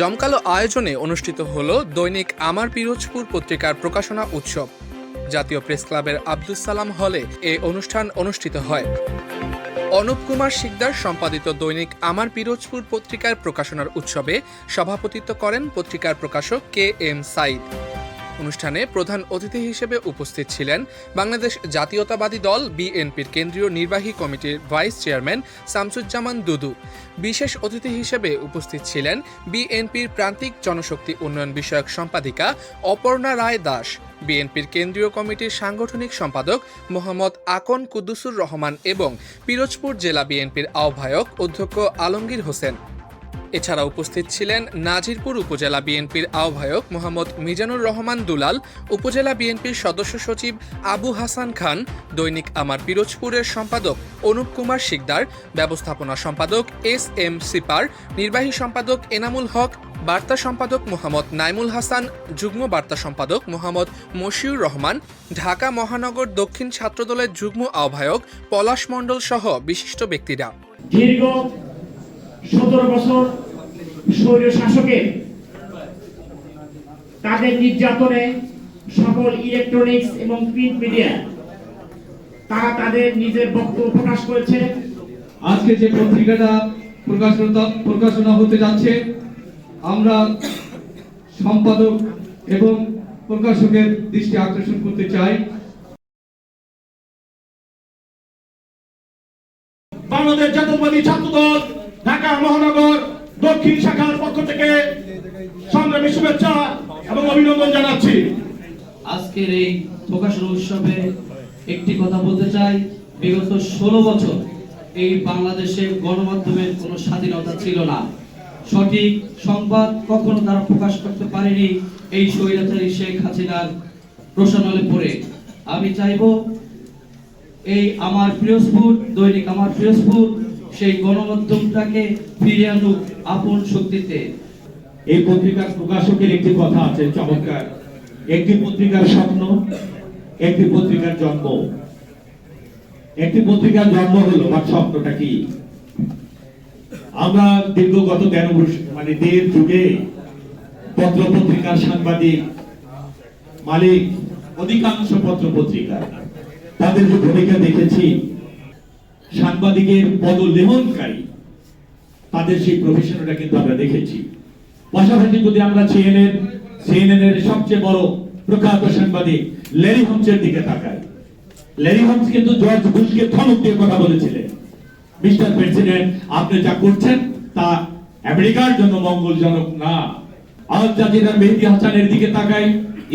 জমকালো আয়োজনে অনুষ্ঠিত হল দৈনিক আমার পিরোজপুর পত্রিকার প্রকাশনা উৎসব। জাতীয় প্রেস ক্লাবের আব্দুল সালাম হলে এ অনুষ্ঠান অনুষ্ঠিত হয়। অনুপ কুমার শিকদার সম্পাদিত দৈনিক আমার পিরোজপুর পত্রিকার প্রকাশনার উৎসবে সভাপতিত্ব করেন পত্রিকার প্রকাশক কে এম সাইদ অনুষ্ঠানে প্রধান অতিথি হিসেবে উপস্থিত ছিলেন বাংলাদেশ জাতীয়তাবাদী দল, বিএনপির কেন্দ্রীয় নির্বাহী কমিটির ভাইস চেয়ারম্যান শামসুজ্জামান দুদু। বিশেষ অতিথি হিসেবে উপস্থিত ছিলেন বিএনপির প্রান্তিক জনশক্তি উন্নয়ন বিষয়ক সম্পাদিকা অপর্ণা রায় দাস, বিএনপির কেন্দ্রীয় কমিটির সাংগঠনিক সম্পাদক মোহাম্মদ আকন কুদ্দুসুর রহমান এবং পিরোজপুর জেলা বিএনপির আহ্বায়ক অধ্যক্ষ আলমগীর হোসেন। এছাড়া উপস্থিত ছিলেন নাজিরপুর উপজেলা বিএনপির আহ্বায়ক মোহাম্মদ মিজানুর রহমান দুলাল, উপজেলা বিএনপির সদস্য সচিব আবু হাসান খান, দৈনিক আমার পিরোজপুরের সম্পাদক অনুপ কুমার শিকদার, ব্যবস্থাপনা সম্পাদক এস এম সিপার, নির্বাহী সম্পাদক এনামুল হক, বার্তা সম্পাদক মোহাম্মদ নাইমুল হাসান, যুগ্ম বার্তা সম্পাদক মোহাম্মদ মশিউর রহমান, ঢাকা মহানগর দক্ষিণ ছাত্রদলের যুগ্ম আহ্বায়ক পলাশ মণ্ডল সহ বিশিষ্ট ব্যক্তিরা। দীর্ঘ সতেরো বছর স্বৈর শাসকের তাদের নির্যাতনে সকল ইলেকট্রনিক্স এবং প্রিন্ট মিডিয়া তারা তাদের নিজের বক্তব্য প্রকাশ করেছে। আজকে যে পত্রিকাটা প্রকাশনা প্রকাশনা হতে যাচ্ছে আমরা সম্পাদক এবং প্রকাশকের দৃষ্টি আকর্ষণ করতে চাই। বাংলাদেশ জাতীয়তাবাদী ছাত্রদল ঢাকা মহানগর দক্ষিণ শাখার পক্ষ থেকে সংগ্রামী শুভেচ্ছা এবং অভিনন্দন জানাচ্ছি। আজকের এই প্রকাশনা উৎসবে একটি কথা বলতে চাই। বিগত ষোলো বছর এই বাংলাদেশে গণমাধ্যমের কোনো স্বাধীনতা ছিল না। সঠিক সংবাদ কখনো তারা প্রকাশ করতে পারেনি এই স্বৈরাচারী শেখ হাসিনার রোশনালে পড়ে। আমি চাইব এই আমার পিরোজপুর দৈনিক আমার পিরোজপুর সেই গণমাধ্যমটাকে ফিরিয়ে আনুক আপন শক্তিতে। এই পত্রিকার প্রকাশকের একটি কথা আছে চমৎকার। একটি পত্রিকার স্বপ্ন, একটি পত্রিকার জন্ম। একটি পত্রিকার জন্ম হলো বা স্বপ্নটা কি? আমরা দীর্ঘ গত মানে দেড় যুগে পত্র পত্রিকার সাংবাদিক, মালিক, অধিকাংশ পত্র পত্রিকা তাদের যে ভূমিকা দেখেছি সাংবাদিকের পদলেহনকারী, তাদের সেই প্রফেশনটা কিন্তু আমরা দেখেছি। পাশাপাশি যদি আমরা সিএনএন সিএনএন এর সবচেয়ে বড় প্রখ্যাত সাংবাদিক লেরি হোমসের দিকে তাকাই। লেরি হোমস কিন্তু জর্জ বুশকে ধমক দিয়ে কথা বলেছিলেন। মিস্টার প্রেসিডেন্ট, আপনি যা করছেন তা আমেরিকার জন্য মঙ্গলজনক না। আল জাজিরার মেহেদি হাসানের দিকে তাকাই।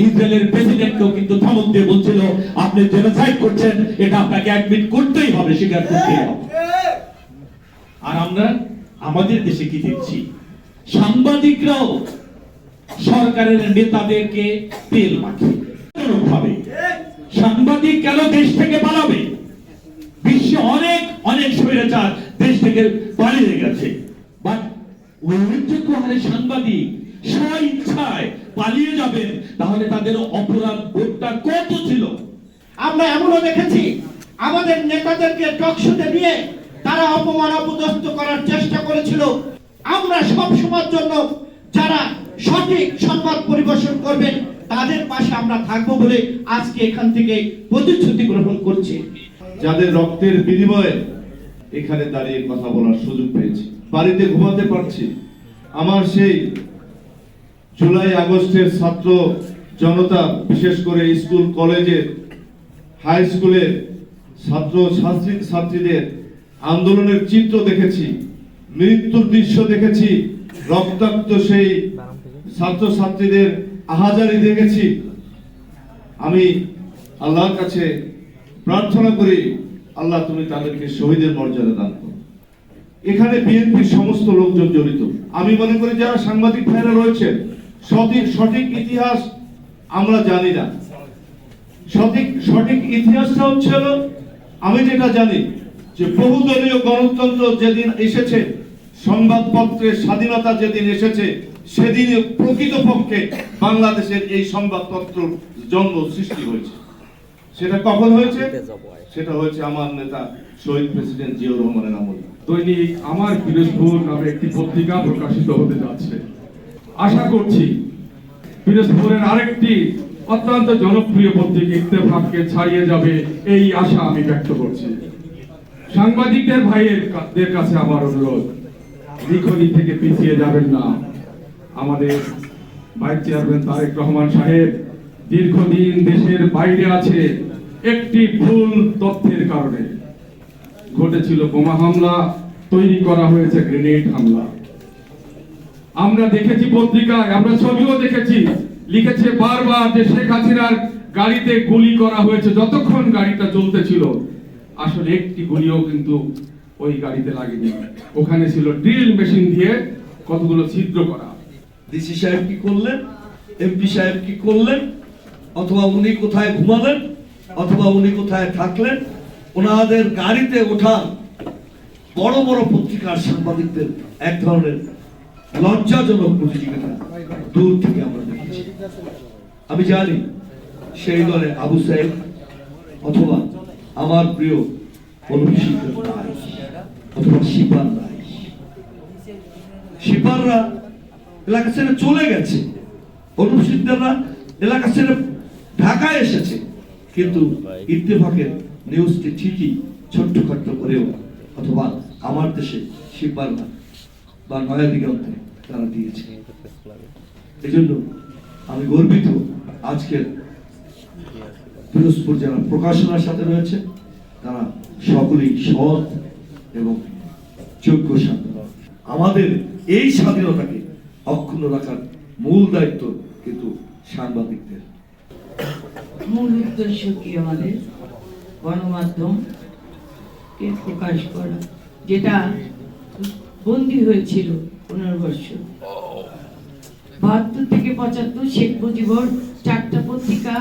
ইসরায়েলের প্রেসিডেন্টকেও কিন্তু ধমক দিয়ে বলছিল, আপনি জেনোসাইড করছেন, এটা আপনাকে অ্যাডমিট করতেই হবে, স্বীকার করতেই হবে। আর আমরা আমাদের দেশে কি দেখছি? সাংবাদিকরাও সরকারের নেতাদেরকে তেল মাখে ভাবে সাংবাদিক কেন দেশ থেকে পালাবে? বিশ্বে অনেক অনেক স্বৈরাচার দেশ থেকে পালিয়ে গেছে। বাট উল্লেখযোগ্য হারে সাংবাদিক স্ব ইচ্ছায় পালিয়ে যাবেন তাহলে তাদের অপরাধ বোধটা কত ছিল? আমরা এমনও দেখেছি আমাদের নেতাদেরকে টকশোতে নিয়ে তারা অপমান অপদস্থ করার চেষ্টা করেছিল। আমরা সব সময়ের জন্য যারা সঠিক সংবাদ পরিবেশন করবেন তাদের পাশে আমরা থাকব বলে আজকে এখান থেকে প্রতিশ্রুতি গ্রহণ করছি। যাদের রক্তের বিনিময়ে এখানে দাঁড়িয়ে কথা বলার সুযোগ পেয়েছি বাড়িতে ঘুমাতে পারছি আমার সেই জুলাই আগস্টের ছাত্র জনতা, বিশেষ করে স্কুল কলেজের হাই স্কুলের ছাত্র ছাত্রী, ছাত্রীদের আন্দোলনের চিত্র দেখেছি, মৃত্যুর দৃশ্য দেখেছি, রক্তাক্ত সেই ছাত্র ছাত্রীদের আহাজারি দেখেছি। আমি আল্লাহর কাছে প্রার্থনা করি, আল্লাহ তুমি তাদেরকে শহীদের মর্যাদা দান করো। এখানে বিএনপির সমস্ত লোকজন জড়িত। আমি মনে করি যারা সাংবাদিক ভাইরা রয়েছে সঠিক সঠিক ইতিহাস আমরা জানি না। সঠিক সঠিক ইতিহাসটা হচ্ছে আমি যেটা জানি, যে বহুদলীয় গণতন্ত্র যেদিন এসেছে, সংবাদপত্রের স্বাধীনতা যেদিন এসেছে সেদিন প্রকৃতপক্ষে বাংলাদেশের এই সংবাদপত্র জন্ম সৃষ্টি হয়েছে। সেটা কখন হয়েছে? সেটা হয়েছে আমার নেতা শহীদ প্রেসিডেন্ট জিয়াউর রহমানের আমলে। দৈনিক আমার পিরোজপুর নামে একটি পত্রিকা প্রকাশিত হতে যাচ্ছে। আশা করছি পিরোজপুরের আরেকটি অত্যন্ত জনপ্রিয় পত্রিকা ইত্তেফাককে ছাড়িয়ে যাবে এই আশা আমি ব্যক্ত করছি। সাংবাদিকদের ভাইয়ের কাছে আমার অনুরোধ লিখনি থেকে পিছিয়ে যাবেন না। আমাদের ভাইস চেয়ারম্যান তারেক রহমান সাহেব দীর্ঘদিন দেশের বাইরে আছে একটি ভুল তথ্যের কারণে। ঘটেছিল বোমা হামলা, তৈরি করা হয়েছে গ্রেনেড হামলা। আমরা দেখেছি পত্রিকায়, আমরা ছবিও দেখেছি। লিখেছে বারবার যে শেখ হাসিনার গাড়িতে গুলি করা হয়েছে, যতক্ষণ গাড়িটা চলতেছিল আসলে একটি গুলিও কিন্তু ওই গাড়িতে লাগেনি। ওখানে ছিল ড্রিল মেশিন দিয়ে কতগুলো ছিদ্র করা। ডিসি সাহেব কি করলেন? এমপি সাহেব কি করলেন? অথবা উনি কোথায় ঘুমালেন? অথবা উনি কোথায় থাকলেন? ওনাদের গাড়িতে ওঠা বড় বড় পত্রিকার সাংবাদিকদের এক ধরনের লজ্জাজনক প্রতিযোগিতা দূর থেকে আমরা দেখেছি। আমি জানি সেই দলে আবু সাহেব অথবা আমার প্রিয় রায় অথবা শিপার রায় শিপাররা এলাকা ছেড়ে চলে গেছে। অনুসিদ্ধরা এলাকা ছেড়ে ঢাকায় এসেছে। কিন্তু ইত্তেফাকের নিউজটি ঠিকই ছোট্টখাট্ট করেও অথবা আমার দেশে শিপাররা বা নয়া দিগন্তে তারা দিয়েছে। এই জন্য আমি গর্বিত আজকের পিরোজপুর যারা প্রকাশনার সাথে রয়েছে। তারা সকলেই সৎ এবং যোগ্য স্বাধীন আমাদের এই স্বাধীনতাকে অক্ষুণ্ণ রাখার মূল দায়িত্ব কিন্তু সাংবাদিকদের। মূল উদ্দেশ্য কি আমাদের গণমাধ্যম কে প্রকাশ করা, যেটা বন্দী হয়েছিল পনেরো বছর। বাহাত্তর থেকে পঁচাত্তর শেখ মুজিবর চারটা পত্রিকা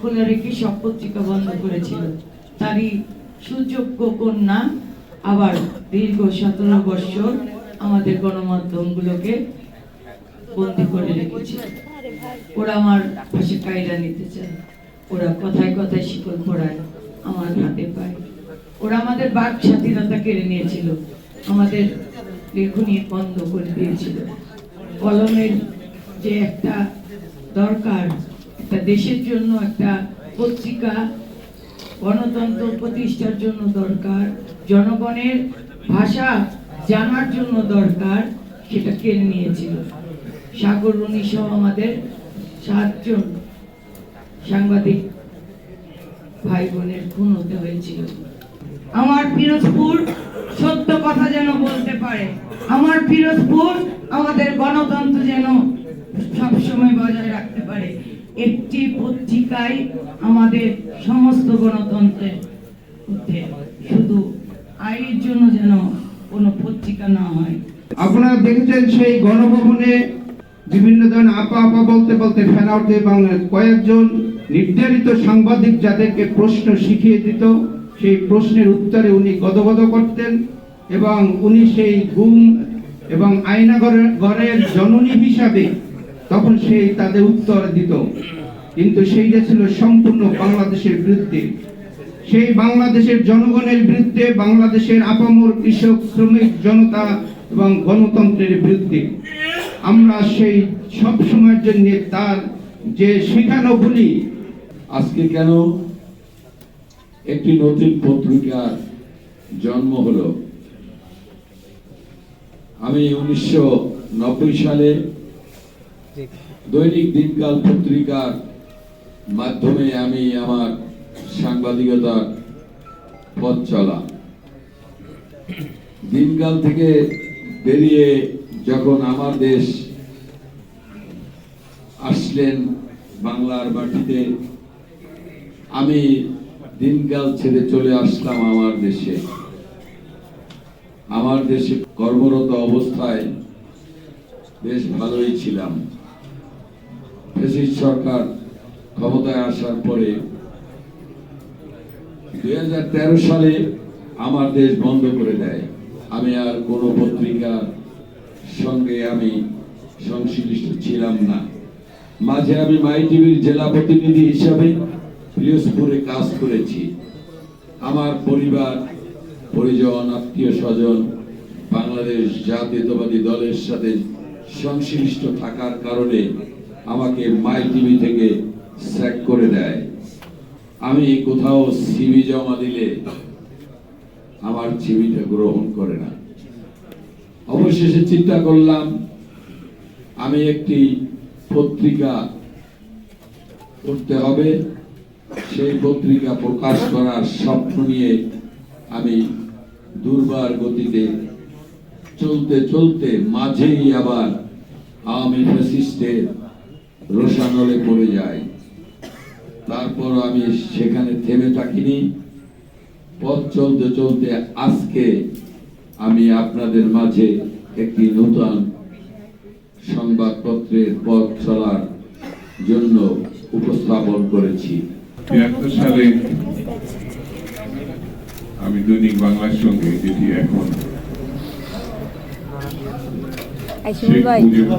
খোলা রেখে সব পত্রিকা বন্ধ করেছিল। তারই সুযোগ্য কন্যা আবার দীর্ঘ সতেরো আমাদের গণমাধ্যমগুলোকে করে রেখেছে। ওরা আমার পাশে কায়রা নিতে চায়। ওরা কথায় কথায় শিকল পড়ায় আমার হাতে পায়। ওরা আমাদের বাক স্বাধীনতা কেড়ে নিয়েছিল। আমাদের লেখনী বন্ধ করে দিয়েছিল। কলমের যে একটা দরকার, একটা দেশের জন্য একটা পত্রিকা, গণতন্ত্র প্রতিষ্ঠার জন্য দরকার, জনগণের ভাষা জানার জন্য দরকার, সেটা কেড়ে নিয়েছিল? সাগর রুনি সহ আমাদের সাতজন সাংবাদিক ভাই বোনের খুন হতে হয়েছিল। আমার পিরোজপুর সত্য কথা যেন বলতে পারে। আমার পিরোজপুর আমাদের গণতন্ত্র যেন সবসময় বজায় রাখতে পারে। একটি পত্রিকায় আমাদের সমস্ত গণতন্ত্রের শুধু আয়ের জন্য যেন কোনো পত্রিকা না হয়। আপনারা দেখেছেন সেই গণভবনে বিভিন্ন ধরনের আপা আপা বলতে বলতে ফ্যান আউট বাংলার কয়েকজন নির্ধারিত সাংবাদিক যাদেরকে প্রশ্ন শিখিয়ে দিত। সেই প্রশ্নের উত্তরে উনি গদগদ করতেন এবং উনি সেই গুম এবং আয়নাগরের ঘরের জননী হিসাবে তখন সেই তাদের উত্তর দিত। কিন্তু সেইটা ছিল সম্পূর্ণ বাংলাদেশের বিরুদ্ধে। সেই বাংলাদেশের জনগণের বিরুদ্ধে, বাংলাদেশের আপামর কৃষক, শ্রমিক, জনতা এবং গণতন্ত্রের বিরুদ্ধে। আমরা সেই সব সময়ের জন্য তার যে শেখানো বলি আজকে কেন একটি নতুন পত্রিকার জন্ম হলো। আমি উনিশশো নব্বই সালে দৈনিক দিনকাল পত্রিকার মাধ্যমে আমি আমার সাংবাদিকতার পথ চলা। দিনকাল থেকে বেরিয়ে যখন আমার দেশ আসলেন বাংলার মাটিতে আমি দিনকাল ছেড়ে চলে আসলাম আমার দেশে। আমার দেশে কর্মরত অবস্থায় বেশ ভালোই ছিলাম। ফেসিস্ট সরকার ক্ষমতায় আসার পরে দুই হাজার তেরো সালে আমার দেশ বন্ধ করে দেয়। আমি আর কোনো পত্রিকার সঙ্গে আমি সংশ্লিষ্ট ছিলাম না। মাঝে আমি মাই টিভির জেলা প্রতিনিধি হিসাবে পিরোজপুরে কাজ করেছি। আমার পরিবার, পরিজন, আত্মীয় স্বজন বাংলাদেশ জাতীয়তাবাদী দলের সাথে সংশ্লিষ্ট থাকার কারণে আমাকে মাই টিভি থেকে স্যাক করে দেয়। আমি কোথাও সিবি জমা দিলে আমার সিবিটা গ্রহণ করে না। অবশেষে চিন্তা করলাম, আমি একটি পত্রিকা করতে হবে। সেই পত্রিকা প্রকাশ করার স্বপ্ন নিয়ে আমি দুর্বার গতিতে চলতে চলতে মাঝেই আবার আওয়ামী ফ্যাসিস্টের রোশানলে পড়ে যাই। তারপর আমি সেখানে থেমে থাকিনি। পথ চলতে চলতে আজকে আমি আপনাদের মাঝে একটি নতুন সংবাদপত্রের পথ চলার জন্য উপস্থাপন করেছি। তিয়াত্তর সালে আমি দৈনিক বাংলার সঙ্গে যেটি এখন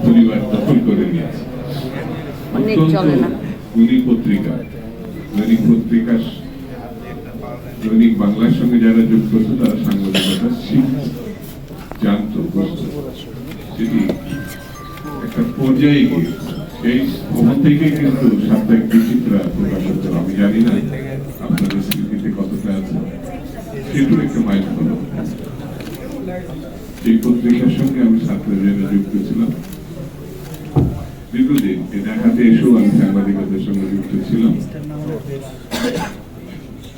পরিবার দখল করে নিয়েছে। পত্রিকা। দৈনিক পত্রিকা দৈনিক বাংলার সঙ্গে যারা যুক্ত হতো তারা সাংবাদিকতা শিখত জানতো সেটি একটা পর্যায়ে গিয়ে সেই ভবন থেকে কিন্তু সাপ্তাহিক বিচিত্রা প্রকাশ হতো আমি জানি না আপনাদের স্মৃতিতে কতটা আছে। সেটাও একটা মাইল হলো সেই পত্রিকার সঙ্গে আমি ছাত্র জীবনে যুক্ত ছিলাম। দীর্ঘদিন এ দেখাতে এসেও আমি সাংবাদিকতার সঙ্গে যুক্ত ছিলাম।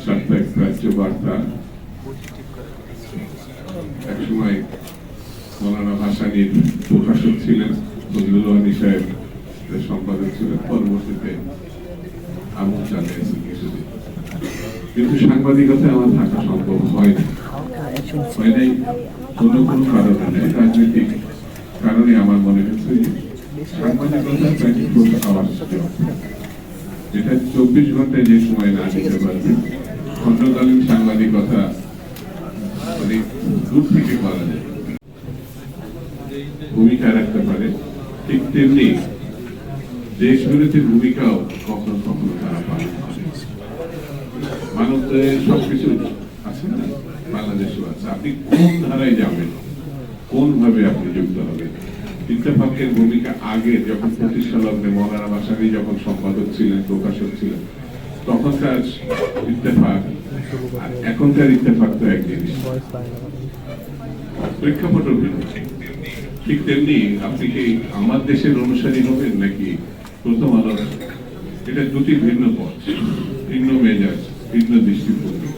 সাপ্তাহিক রাজ্য বার্তা। একসময় মৌলানা ভাসানির প্রকাশক ছিলেন ফজলুল সাহেব। সম্পাদক ছিলেন পরবর্তীতে আমল চালিয়েছেন কিছুদিন কিন্তু সাংবাদিকতায় আমার থাকা সম্ভব হয় নাই কোনো কোনো কারণে রাজনৈতিক কারণে আমার মনে হচ্ছে সাংবাদিকতা এটা চব্বিশ ঘন্টায় যে সময় না দিতে পারবে খণ্ডকালীন সাংবাদিকতা মানে দূর থেকে করা যায় ভূমিকা রাখতে পারে ঠিক তেমনি দেশ বিরোধী ভূমিকাও কখনো কখনো তারা পালন করে। মানবদের সবকিছু আছে না? বাংলাদেশও আছে। আপনি কোন ধারায় যাবেন? কোন ভাবে আপনি যুক্ত হবেন? ইত্তেফাকের ভূমিকা আগে যখন প্রতিষ্ঠা লগ্নে মৌলানা বাসানি যখন সম্পাদক ছিলেন, প্রকাশক ছিলেন, তখনকার ইত্তেফাক এখনকার ইত্তেফাক তো এক জিনিস। প্রেক্ষাপটও ভিন্ন ঠিক তেমনি আপনি কি আমার দেশের অনুসারী হবেন নাকি প্রথম আলোর এটা দুটি ভিন্ন পথ ভিন্ন মেজাজ ভিন্ন দৃষ্টিভঙ্গি।